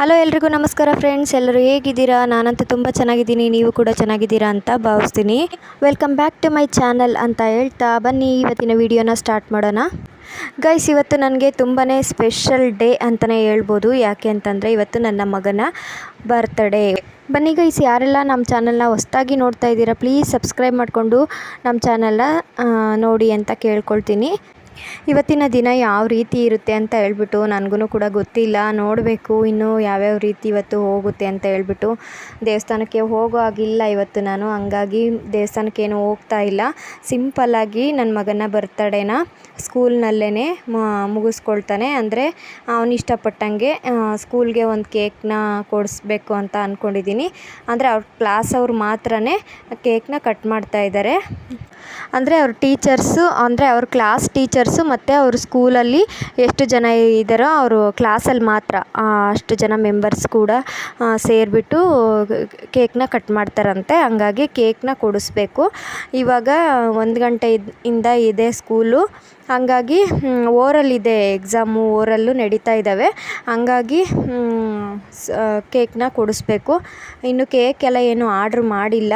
Hello ಎಲ್ರಿಗೂ ನಮಸ್ಕಾರ friends, ಎಲ್ಲರೂ ಹೇಗಿದ್ದೀರಾ? ನಾನಂತೂ ತುಂಬ ಚೆನ್ನಾಗಿದ್ದೀನಿ, ನೀವು ಕೂಡ ಚೆನ್ನಾಗಿದ್ದೀರಾ ಅಂತ ಭಾವಿಸ್ತೀನಿ. Welcome back to my channel ಅಂತ ಹೇಳ್ತಾ ಬನ್ನಿ, ಇವತ್ತಿನ ವಿಡಿಯೋನ ಸ್ಟಾರ್ಟ್ ಮಾಡೋಣ. ಗೈಸ್ ಇವತ್ತು ನನಗೆ ತುಂಬಾ ಸ್ಪೆಷಲ್ ಡೇ ಅಂತಲೇ ಹೇಳ್ಬೋದು. ಯಾಕೆ ಅಂತಂದರೆ, ಇವತ್ತು ನನ್ನ ಮಗನ ಬರ್ತ್ಡೇ ಬನ್ನಿ ಗೈಸ್ ಯಾರೆಲ್ಲ ನಮ್ಮ ಚಾನಲ್ನ ಹೊಸ್ದಾಗಿ ನೋಡ್ತಾ ಇದ್ದೀರಾ ಪ್ಲೀಸ್ ಸಬ್ಸ್ಕ್ರೈಬ್ ಮಾಡಿಕೊಂಡು ನಮ್ಮ ಚಾನಲ್ನ ನೋಡಿ ಅಂತ ಕೇಳ್ಕೊಳ್ತೀನಿ. ಇವತ್ತಿನ ದಿನ ಯಾವ ರೀತಿ ಇರುತ್ತೆ ಅಂತ ಹೇಳ್ಬಿಟ್ಟು ನನಗೂ ಕೂಡ ಗೊತ್ತಿಲ್ಲ. ನೋಡಬೇಕು ಇನ್ನೂ ಯಾವ್ಯಾವ ರೀತಿ ಇವತ್ತು ಹೋಗುತ್ತೆ ಅಂತ ಹೇಳ್ಬಿಟ್ಟು. ದೇವಸ್ಥಾನಕ್ಕೆ ಹೋಗೋ ಆಗಿಲ್ಲ ಇವತ್ತು ನಾನು. ಹಂಗಾಗಿ ದೇವಸ್ಥಾನಕ್ಕೇನು ಹೋಗ್ತಾ ಇಲ್ಲ. ಸಿಂಪಲ್ಲಾಗಿ ನನ್ನ ಮಗನ ಬರ್ತಡೇನ ಸ್ಕೂಲ್ನಲ್ಲೇ ಮುಗಿಸ್ಕೊಳ್ತಾನೆ. ಅಂದರೆ ಅವನು ಇಷ್ಟಪಟ್ಟಂಗೆ ಸ್ಕೂಲ್ಗೆ ಒಂದು ಕೇಕ್ನ ಕೊಡಿಸ್ಬೇಕು ಅಂತ ಅಂದ್ಕೊಂಡಿದ್ದೀನಿ ಅಂದರೆ ಅವ್ರ ಕ್ಲಾಸ್ ಅವ್ರು ಮಾತ್ರನೇ ಕೇಕ್ನ ಕಟ್ ಮಾಡ್ತಾ ಇದ್ದಾರೆ ಅಂದರೆ ಅವ್ರ ಟೀಚರ್ಸು, ಅಂದರೆ ಅವ್ರ ಕ್ಲಾಸ್ ಟೀಚರ್ಸು ಮತ್ತು ಅವ್ರ ಸ್ಕೂಲಲ್ಲಿ ಎಷ್ಟು ಜನ ಇದ್ದಾರೋ ಅವರು ಕ್ಲಾಸಲ್ಲಿ ಮಾತ್ರ ಅಷ್ಟು ಜನ ಮೆಂಬರ್ಸ್ ಕೂಡ ಸೇರಿಬಿಟ್ಟು ಕೇಕ್ನ ಕಟ್ ಮಾಡ್ತಾರಂತೆ. ಹಂಗಾಗಿ ಕೇಕ್ನ ಕೊಡಿಸ್ಬೇಕು. ಇವಾಗ ಒಂದು ಗಂಟೆ ಇಂದ ಇದೆ ಸ್ಕೂಲು. ಹಂಗಾಗಿ ಓರಲ್ ಇದೆ ಎಕ್ಸಾಮು, ಓರಲ್ಲು ನಡೀತಾ ಇದ್ದಾವೆ. ಹಂಗಾಗಿ ಕೇಕ್ನ ಕೊಡಿಸ್ಬೇಕು. ಇನ್ನು ಕೇಕ್ ಎಲ್ಲ ಏನು ಆರ್ಡ್ರ್ ಮಾಡಿಲ್ಲ.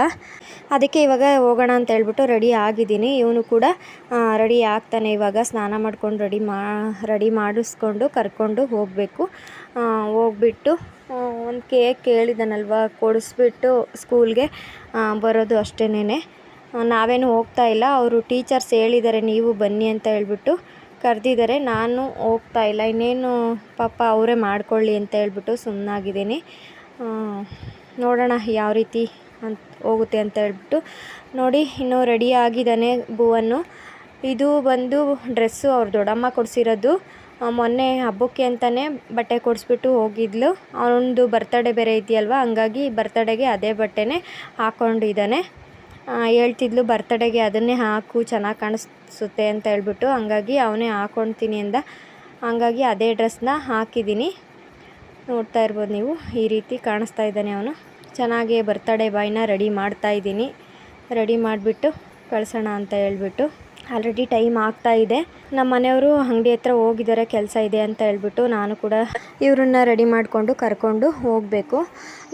ಅದಕ್ಕೆ ಇವಾಗ ಹೋಗೋಣ ಅಂತ ಹೇಳ್ಬಿಟ್ಟು ರೆಡಿ ಆಗಿದ್ದೀನಿ. ಇವನು ಕೂಡ ರೆಡಿ ಆಗ್ತಾನೆ ಇವಾಗ. ಸ್ನಾನ ಮಾಡ್ಕೊಂಡು ರೆಡಿ ಮಾ, ರೆಡಿ ಮಾಡಿಸ್ಕೊಂಡು ಕರ್ಕೊಂಡು ಹೋಗಬೇಕು. ಹೋಗ್ಬಿಟ್ಟು ಒಂದು ಕೇಕ್ ಕೇಳಿದ್ದಾನಲ್ವ ಕೊಡಿಸ್ಬಿಟ್ಟು ಸ್ಕೂಲ್ಗೆ ಬರೋದು ಅಷ್ಟೇನೆ ನಾವೇನು ಹೋಗ್ತಾ ಇಲ್ಲ. ಅವರು ಟೀಚರ್ಸ್ ಹೇಳಿದ್ದಾರೆ, ನೀವು ಬನ್ನಿ ಅಂತ ಹೇಳ್ಬಿಟ್ಟು ಕರೆದಿದ್ದಾರೆ. ನಾನು ಹೋಗ್ತಾ ಇಲ್ಲ. ಇನ್ನೇನು ಪಾಪ ಅವರೇ ಮಾಡ್ಕೊಳ್ಳಿ ಅಂತ ಹೇಳ್ಬಿಟ್ಟು ಸುಮ್ಮನಾಗಿದ್ದೀನಿ ನೋಡೋಣ ಯಾವ ರೀತಿ ಅಂತ ಹೋಗುತ್ತೆ ಅಂತ ಹೇಳ್ಬಿಟ್ಟು. ನೋಡಿ, ಇನ್ನೂ ರೆಡಿ ಆಗಿದ್ದಾನೆ ಭುವನ್ನು. ಇದು ಬಂದು ಡ್ರೆಸ್ಸು ಅವ್ರ ದೊಡ್ಡಮ್ಮ ಕೊಡಿಸಿರೋದು. ಮೊನ್ನೆ ಹಬ್ಬಕ್ಕೆ ಅಂತಲೇ ಬಟ್ಟೆ ಕೊಡಿಸ್ಬಿಟ್ಟು ಹೋಗಿದ್ಲು. ಅವನದು ಬರ್ತಡೇ ಬೇರೆ ಇದೆಯಲ್ವ? ಹಂಗಾಗಿ ಬರ್ತಡೇಗೆ ಅದೇ ಬಟ್ಟೆನೇ ಹಾಕ್ಕೊಂಡಿದ್ದಾನೆ ಹೇಳ್ತಿದ್ಲು, ಬರ್ತಡೇಗೆ ಅದನ್ನೇ ಹಾಕು, ಚೆನ್ನಾಗಿ ಕಾಣಿಸುತ್ತೆ ಅಂತ ಹೇಳ್ಬಿಟ್ಟು, ಹಂಗಾಗಿ ಅವನೇ ಹಾಕ್ಕೊಳ್ತೀನಿ ಅಂದ. ಹಂಗಾಗಿ ಅದೇ ಡ್ರೆಸ್ನ ಹಾಕಿದ್ದೀನಿ. ನೋಡ್ತಾ ಇರ್ಬೋದು ನೀವು, ಈ ರೀತಿ ಕಾಣಿಸ್ತಾ ಇದ್ದಾನೆ ಅವನು. ಚೆನ್ನಾಗಿ ಬರ್ತಡೇ ಬಾಯ್ನ ರೆಡಿ ಮಾಡ್ತಾ ಇದ್ದೀನಿ. ರೆಡಿ ಮಾಡಿಬಿಟ್ಟು ಕಳಿಸೋಣ ಅಂತ ಹೇಳ್ಬಿಟ್ಟು ಆಲ್ರೆಡಿ ಟೈಮ್ ಆಗ್ತಾ ಇದೆ. ನಮ್ಮ ಮನೆಯವರು ಅಂಗಡಿ ಹತ್ರ ಹೋಗಿದ್ದಾರೆ, ಕೆಲಸ ಇದೆ ಅಂತ ಹೇಳ್ಬಿಟ್ಟು ನಾನು ಕೂಡ ಇವ್ರನ್ನ ರೆಡಿ ಮಾಡಿಕೊಂಡು ಕರ್ಕೊಂಡು ಹೋಗಬೇಕು.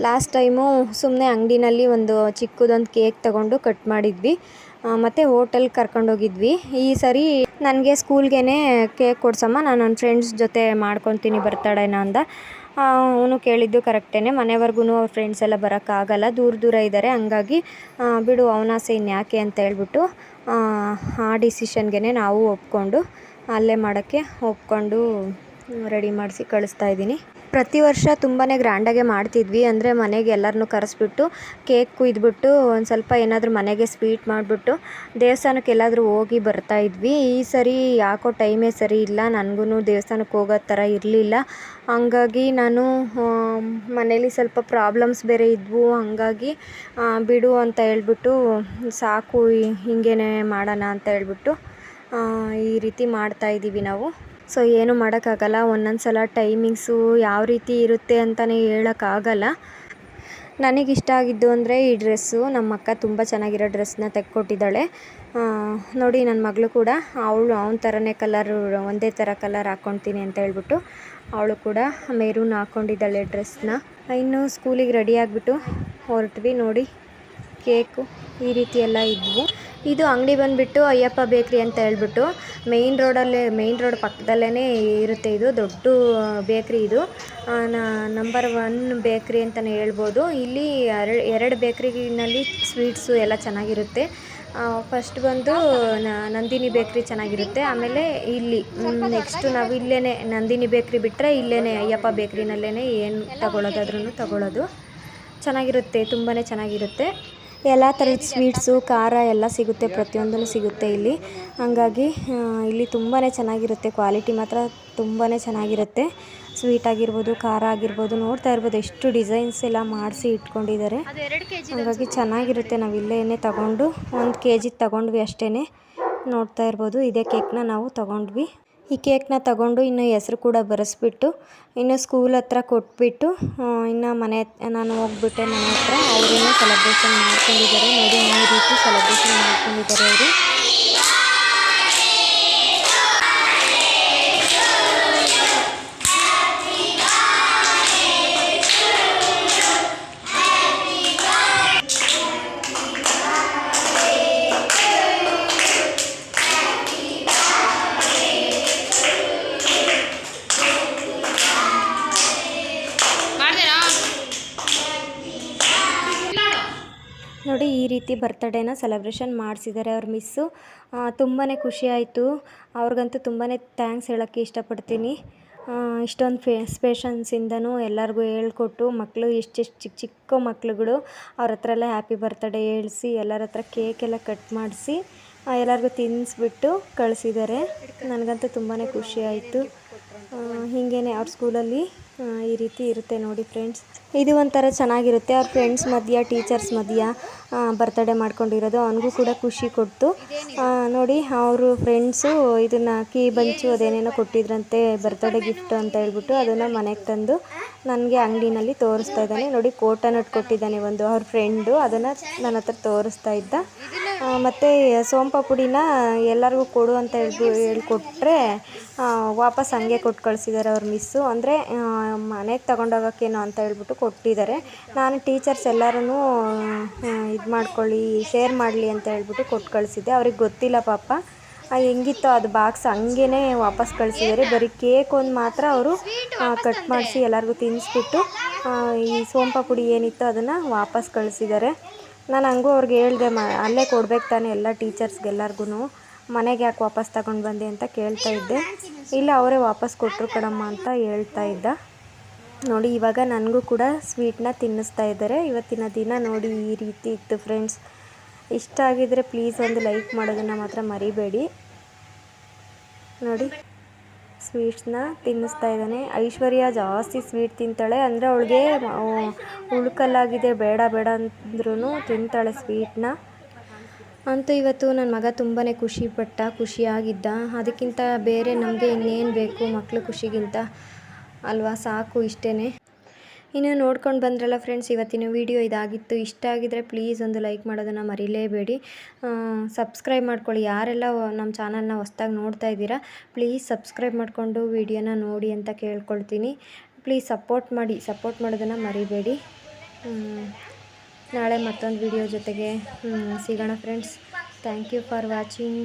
ಲಾಸ್ಟ್ ಟೈಮು ಸುಮ್ಮನೆ ಅಂಗಡಿನಲ್ಲಿ ಒಂದು ಚಿಕ್ಕದೊಂದು ಕೇಕ್ ತಗೊಂಡು ಕಟ್ ಮಾಡಿದ್ವಿ. ಮತ್ತು ಹೋಟೆಲ್ಗೆ ಕರ್ಕೊಂಡೋಗಿದ್ವಿ ಈ ಸರಿ ನನಗೆ ಸ್ಕೂಲ್ಗೆ ಕೇಕ್ ಕೊಡ್ಸಮ್ಮ, ನಾನು ನನ್ನ ಫ್ರೆಂಡ್ಸ್ ಜೊತೆ ಮಾಡ್ಕೊತೀನಿ ಬರ್ತಡೇನ ಅಂದ. ಅವನು ಕೇಳಿದ್ದು ಕರೆಕ್ಟೇ ಮನೆವರೆಗೂ ಅವ್ರ ಫ್ರೆಂಡ್ಸ್ ಎಲ್ಲ ಬರೋಕ್ಕಾಗಲ್ಲ ದೂರ ದೂರ ಇದ್ದಾರೆ ಹಂಗಾಗಿ ಬಿಡು ಅವನಾಸೆ ಇನ್ಯಾಕೆ ಅಂತ ಹೇಳ್ಬಿಟ್ಟು ಆ ಡಿಸಿಷನ್ಗೆ ನಾವು ಒಪ್ಪಿಕೊಂಡು ಅಲ್ಲೇ ಮಾಡೋಕ್ಕೆ ಒಪ್ಪಿಕೊಂಡು ರೆಡಿ ಮಾಡಿಸಿ ಕಳಿಸ್ತಾ ಇದ್ದೀನಿ. ಪ್ರತಿ ವರ್ಷ ತುಂಬಾ ಗ್ರ್ಯಾಂಡಾಗೆ ಮಾಡ್ತಿದ್ವಿ. ಅಂದರೆ ಮನೆಗೆ ಎಲ್ಲರನ್ನೂ ಕರೆಸ್ಬಿಟ್ಟು ಕೇಕ್ ಕುಯ್ದುಬಿಟ್ಟು ಒಂದು ಸ್ವಲ್ಪ ಏನಾದರೂ ಮನೆಗೆ ಸ್ವೀಟ್ ಮಾಡಿಬಿಟ್ಟು ದೇವಸ್ಥಾನಕ್ಕೆ ಎಲ್ಲಾದರೂ ಹೋಗಿ ಬರ್ತಾ ಇದ್ವಿ. ಈ ಸರಿ ಯಾಕೋ ಟೈಮೇ ಸರಿ ಇಲ್ಲ. ನನಗೂ ದೇವಸ್ಥಾನಕ್ಕೆ ಹೋಗೋ ಥರ ಇರಲಿಲ್ಲ. ಹಂಗಾಗಿ ನಾನು ಮನೇಲಿ ಸ್ವಲ್ಪ ಪ್ರಾಬ್ಲಮ್ಸ್ ಬೇರೆ ಇದ್ವು. ಹಂಗಾಗಿ ಬಿಡು ಅಂತ ಹೇಳ್ಬಿಟ್ಟು ಸಾಕು ಹಿಂಗೇ ಮಾಡೋಣ ಅಂತ ಹೇಳ್ಬಿಟ್ಟು ಈ ರೀತಿ ಮಾಡ್ತಾಯಿದ್ದೀವಿ ನಾವು. ಸೊ ಏನು ಮಾಡೋಕ್ಕಾಗಲ್ಲ ಒಂದೊಂದು ಸಲ ಟೈಮಿಂಗ್ಸು ಯಾವ ರೀತಿ ಇರುತ್ತೆ ಅಂತಲೇ ಹೇಳೋಕ್ಕಾಗಲ್ಲ. ನನಗಿಷ್ಟ ಆಗಿದ್ದು ಅಂದರೆ ಈ ಡ್ರೆಸ್ಸು. ನಮ್ಮ ಅಕ್ಕ ತುಂಬ ಚೆನ್ನಾಗಿರೋ ಡ್ರೆಸ್ನ ತೆಕ್ಕೊಟ್ಟಿದ್ದಾಳೆ. ನೋಡಿ ನನ್ನ ಮಗಳು ಕೂಡ ಅವಳು ಅವನ ಥರನೇ ಕಲರು, ಒಂದೇ ಥರ ಕಲರ್ ಹಾಕ್ಕೊಳ್ತೀನಿ ಅಂತ ಹೇಳ್ಬಿಟ್ಟು ಅವಳು ಕೂಡ ಮೆರೂನ್ ಹಾಕ್ಕೊಂಡಿದ್ದಾಳೆ ಡ್ರೆಸ್ನ ಇನ್ನು ಸ್ಕೂಲಿಗೆ ರೆಡಿ ಆಗಿಬಿಟ್ಟು ಹೊರಟ್ವಿ ನೋಡಿ, ಕೇಕು ಈ ರೀತಿ ಎಲ್ಲ ಇದ್ವು. ಇದು ಅಂಗಡಿ ಬಂದುಬಿಟ್ಟು ಅಯ್ಯಪ್ಪ ಬೇಕ್ರಿ ಅಂತ ಹೇಳ್ಬಿಟ್ಟು ಮೇಯ್ನ್ ರೋಡಲ್ಲೇ ಮೇಯ್ನ್ ರೋಡ್ ಪಕ್ಕದಲ್ಲೇ ಇರುತ್ತೆ ಇದು, ದೊಡ್ಡ ಬೇಕ್ರಿ ಇದು. ನಂಬರ್ ಒನ್ ಬೇಕ್ರಿ ಅಂತಲೇ ಹೇಳ್ಬೋದು. ಇಲ್ಲಿ ಎರಡು ಎರಡು ಬೇಕ್ರಿನಲ್ಲಿ ಸ್ವೀಟ್ಸು ಎಲ್ಲ ಚೆನ್ನಾಗಿರುತ್ತೆ. ಫಸ್ಟ್ ಬಂದು ನಂದಿನಿ ಬೇಕ್ರಿ ಚೆನ್ನಾಗಿರುತ್ತೆ. ಆಮೇಲೆ ಇಲ್ಲಿ ನೆಕ್ಸ್ಟು ನಾವು ಇಲ್ಲೇ ನಂದಿನಿ ಬೇಕ್ರಿ ಬಿಟ್ಟರೆ ಇಲ್ಲೇ ಅಯ್ಯಪ್ಪ ಬೇಕ್ರಿನಲ್ಲೇ ಏನು ತಗೊಳ್ಳೋದಾದ್ರೂ ತಗೊಳ್ಳೋದು ಚೆನ್ನಾಗಿರುತ್ತೆ ತುಂಬಾ ಚೆನ್ನಾಗಿರುತ್ತೆ. ಎಲ್ಲ ಥರದ ಸ್ವೀಟ್ಸು, ಖಾರ ಎಲ್ಲ ಸಿಗುತ್ತೆ ಪ್ರತಿಯೊಂದೂ ಸಿಗುತ್ತೆ ಇಲ್ಲಿ. ಹಾಗಾಗಿ ಇಲ್ಲಿ ತುಂಬಾ ಚೆನ್ನಾಗಿರುತ್ತೆ. ಕ್ವಾಲಿಟಿ ಮಾತ್ರ ತುಂಬಾ ಚೆನ್ನಾಗಿರುತ್ತೆ. ಸ್ವೀಟ್ ಆಗಿರ್ಬೋದು, ಖಾರ ಆಗಿರ್ಬೋದು, ನೋಡ್ತಾ ಇರ್ಬೋದು. ಎಷ್ಟು ಡಿಸೈನ್ಸ್ ಎಲ್ಲ ಮಾಡಿಸಿ ಇಟ್ಕೊಂಡಿದ್ದಾರೆ. ಹಾಗಾಗಿ ಚೆನ್ನಾಗಿರುತ್ತೆ. ನಾವು ಇಲ್ಲೇ ತಗೊಂಡು, ಒಂದು ಕೆ ಜಿ ತಗೊಂಡ್ವಿ ಅಷ್ಟೇ ನೋಡ್ತಾ ಇರ್ಬೋದು, ಇದೇ ಕೇಕ್ನ ನಾವು ತಗೊಂಡ್ವಿ. ಈ ಕೇಕ್ನ ತಗೊಂಡು ಇನ್ನು ಹೆಸರು ಕೂಡ ಬರೆಸ್ಬಿಟ್ಟು, ಇನ್ನು ಸ್ಕೂಲ್ ಹತ್ರ ಕೊಟ್ಬಿಟ್ಟು ಇನ್ನು ಮನೆ ನಾನು ಹೋಗ್ಬಿಟ್ಟೆ ಮನೆ ಹತ್ರ. ಅವರನ್ನು ಸೆಲೆಬ್ರೇಷನ್ ಮಾಡ್ಕೊಂಡಿದ್ದಾರೆ. ನೋಡಿ ಈ ರೀತಿ ಸೆಲೆಬ್ರೇಷನ್ ಮಾಡ್ಕೊಂಡಿದ್ದಾರೆ ಅವರು. ನೋಡಿ, ಈ ರೀತಿ ಬರ್ತಡೇನ ಸೆಲೆಬ್ರೇಷನ್ ಮಾಡಿಸಿದ್ದಾರೆ ಅವ್ರ ಮಿಸ್ಸು ತುಂಬಾ ಖುಷಿಯಾಯಿತು ಅವ್ರಿಗಂತೂ ತುಂಬಾ ಥ್ಯಾಂಕ್ಸ್ ಹೇಳೋಕ್ಕೆ ಇಷ್ಟಪಡ್ತೀನಿ. ಇಷ್ಟೊಂದು ಫೇ ಸ್ಪೇಷನ್ಸಿಂದನೂ ಎಲ್ಲರಿಗೂ ಹೇಳ್ಕೊಟ್ಟು ಮಕ್ಕಳು ಎಷ್ಟೆಷ್ಟು ಚಿಕ್ಕ ಚಿಕ್ಕ ಮಕ್ಳುಗಳು ಅವ್ರ ಹತ್ರ ಎಲ್ಲ ಹ್ಯಾಪಿ ಬರ್ತಡೇ ಹೇಳಿಸಿ, ಎಲ್ಲರ ಹತ್ರ ಕೇಕ್ ಎಲ್ಲ ಕಟ್ ಮಾಡಿಸಿ ಎಲ್ಲರಿಗೂ ತಿನ್ನಿಸ್ಬಿಟ್ಟು ಕಳಿಸಿದ್ದಾರೆ ನನಗಂತೂ ತುಂಬಾ ಖುಷಿ ಆಯಿತು. ಹೀಗೇ ಅವ್ರ ಸ್ಕೂಲಲ್ಲಿ ಈ ರೀತಿ ಇರುತ್ತೆ ನೋಡಿ ಫ್ರೆಂಡ್ಸ್. ಇದು ಒಂಥರ ಚೆನ್ನಾಗಿರುತ್ತೆ. ಅವ್ರ ಫ್ರೆಂಡ್ಸ್ ಮಧ್ಯ, ಟೀಚರ್ಸ್ ಮಧ್ಯ ಬರ್ತಡೇ ಮಾಡ್ಕೊಂಡಿರೋದು. ಅವನಿಗೂ ಕೂಡ ಖುಷಿ ಕೊಡ್ತು. ನೋಡಿ ಅವರು ಫ್ರೆಂಡ್ಸು ಇದನ್ನು ಕೀ ಬಂಚು ಅದೇನೇನೋ ಕೊಟ್ಟಿದ್ರಂತೆ, ಬರ್ತಡೇ ಗಿಫ್ಟ್ ಅಂತ ಹೇಳ್ಬಿಟ್ಟು ಅದನ್ನು ಮನೆಗೆ ತಂದು ನನಗೆ ಅಂಗಡಿನಲ್ಲಿ ತೋರಿಸ್ತಾ ಇದ್ದಾನೆ. ನೋಡಿ ಕೋಟನ್ ಕೊಟ್ಟಿದ್ದಾನೆ ಒಂದು ಅವ್ರ ಫ್ರೆಂಡು. ಅದನ್ನು ನನ್ನ ಹತ್ರ ತೋರಿಸ್ತಾ ಇದ್ದ. ಮತ್ತು ಸೋಂಪಾಪುಡಿನ ಎಲ್ಲರಿಗೂ ಕೊಡು ಅಂತ ಹೇಳ್ಬಿ ಹೇಳ್ಕೊಟ್ರೆ ವಾಪಸ್ ಹಂಗೆ ಕೊಟ್ಟು ಕಳಿಸಿದ್ದಾರೆ ಅವ್ರ ಮಿಸ್ಸು. ಅಂದರೆ ಮನೆಗೆ ತಗೊಂಡೋಗೋಕ್ಕೇನೋ ಅಂತ ಹೇಳ್ಬಿಟ್ಟು ಕೊಟ್ಟಿದ್ದಾರೆ ನಾನು ಟೀಚರ್ಸ್ ಎಲ್ಲರೂ ಇದು ಮಾಡ್ಕೊಳ್ಳಿ, ಶೇರ್ ಮಾಡಲಿ ಅಂತ ಹೇಳ್ಬಿಟ್ಟು ಕೊಟ್ಟು ಕಳಿಸಿದ್ದೆ. ಅವ್ರಿಗೆ ಗೊತ್ತಿಲ್ಲ ಪಾಪ. ಹೆಂಗಿತ್ತೋ ಅದು ಬಾಕ್ಸ್ ಹಂಗೇ ವಾಪಸ್ ಕಳಿಸಿದ್ದಾರೆ ಬರೀ ಕೇಕ್ ಒಂದು ಮಾತ್ರ ಅವರು ಕಟ್ ಮಾಡಿಸಿ ಎಲ್ಲರಿಗೂ ತಿನ್ನಿಸ್ಬಿಟ್ಟು ಈ ಈ ಸೋಂಪಾಪುಡಿ ಏನಿತ್ತು ಅದನ್ನು ವಾಪಸ್ ಕಳಿಸಿದ್ದಾರೆ ನಾನು ಹಂಗೂ ಅವ್ರಿಗೆ ಹೇಳಿದೆ, ಮ, ಅಲ್ಲೇ ಕೊಡ್ಬೇಕು ತಾನೆ ಎಲ್ಲ ಟೀಚರ್ಸ್ಗೆಲ್ಲರಿಗೂ ಮನೆಗೆ ಯಾಕೆ ವಾಪಸ್ ತಗೊಂಡು ಬಂದೆ ಅಂತ ಕೇಳ್ತಾ ಇದ್ದೆ. ಇಲ್ಲ, ಅವರೇ ವಾಪಸ್ ಕೊಟ್ಟರು ಕಣಮ್ಮ ಅಂತ ಹೇಳ್ತಾ ಇದ್ದ. ನೋಡಿ, ಇವಾಗ ನನಗೂ ಕೂಡ ಸ್ವೀಟ್ನ ತಿನ್ನಿಸ್ತಾ ಇದ್ದಾರೆ. ಇವತ್ತಿನ ದಿನ ನೋಡಿ ಈ ರೀತಿ ಇತ್ತು ಫ್ರೆಂಡ್ಸ್. ಇಷ್ಟ ಆಗಿದ್ರೆ ಪ್ಲೀಸ್ ಒಂದು ಲೈಕ್ ಮಾಡೋದನ್ನು ಮಾತ್ರ ಮರಿಬೇಡಿ. ನೋಡಿ. ಸ್ವೀಟ್ಸ್ನ ತಿನ್ನಿಸ್ತಾ ಇದ್ದಾನೆ. ಐಶ್ವರ್ಯ ಜಾಸ್ತಿ ಸ್ವೀಟ್ ತಿಂತಾಳೆ. ಅಂದರೆ ಅವಳಿಗೆ ಉಳ್ಕಲ್ಲಾಗಿದೆ, ಬೇಡ ಬೇಡ ಅಂದ್ರೂ ತಿಂತಾಳೆ ಸ್ವೀಟ್ನ ಅಂತೂ ಇವತ್ತು ನನ್ನ ಮಗ ತುಂಬಾ ಖುಷಿಪಟ್ಟ, ಖುಷಿಯಾಗಿದ್ದ. ಅದಕ್ಕಿಂತ ಬೇರೆ ನಮಗೆ ಇನ್ನೇನು ಬೇಕು ಮಕ್ಕಳು ಖುಷಿಗಿಂತ? ಅಲ್ವಾ ಸಾಕು ಇಷ್ಟೇ ಇನ್ನು ನೋಡ್ಕೊಂಡು ಬಂದ್ರಲ್ಲ ಫ್ರೆಂಡ್ಸ್ ಇವತ್ತಿನ ವಿಡಿಯೋ ಇದಾಗಿತ್ತು. ಇಷ್ಟ ಆಗಿದ್ರೆ ಪ್ಲೀಸ್ ಒಂದು ಲೈಕ್ ಮಾಡೋದನ್ನು ಮರಿಲೇಬೇಡಿ. ಸಬ್ಸ್ಕ್ರೈಬ್ ಮಾಡ್ಕೊಳ್ಳಿ. ಯಾರೆಲ್ಲ ನಮ್ಮ ಚಾನಲ್ನ ಹೊಸ್ದಾಗಿ ನೋಡ್ತಾ ಇದ್ದೀರಾ ಪ್ಲೀಸ್ ಸಬ್ಸ್ಕ್ರೈಬ್ ಮಾಡಿಕೊಂಡು ವೀಡಿಯೋನ ನೋಡಿ ಅಂತ ಕೇಳ್ಕೊಳ್ತೀನಿ. ಪ್ಲೀಸ್ ಸಪೋರ್ಟ್ ಮಾಡಿ ಸಪೋರ್ಟ್ ಮಾಡೋದನ್ನು ಮರಿಬೇಡಿ. ನಾಳೆ ಮತ್ತೊಂದು ವಿಡಿಯೋ ಜೊತೆಗೆ ಸಿಗೋಣ friends thank you for watching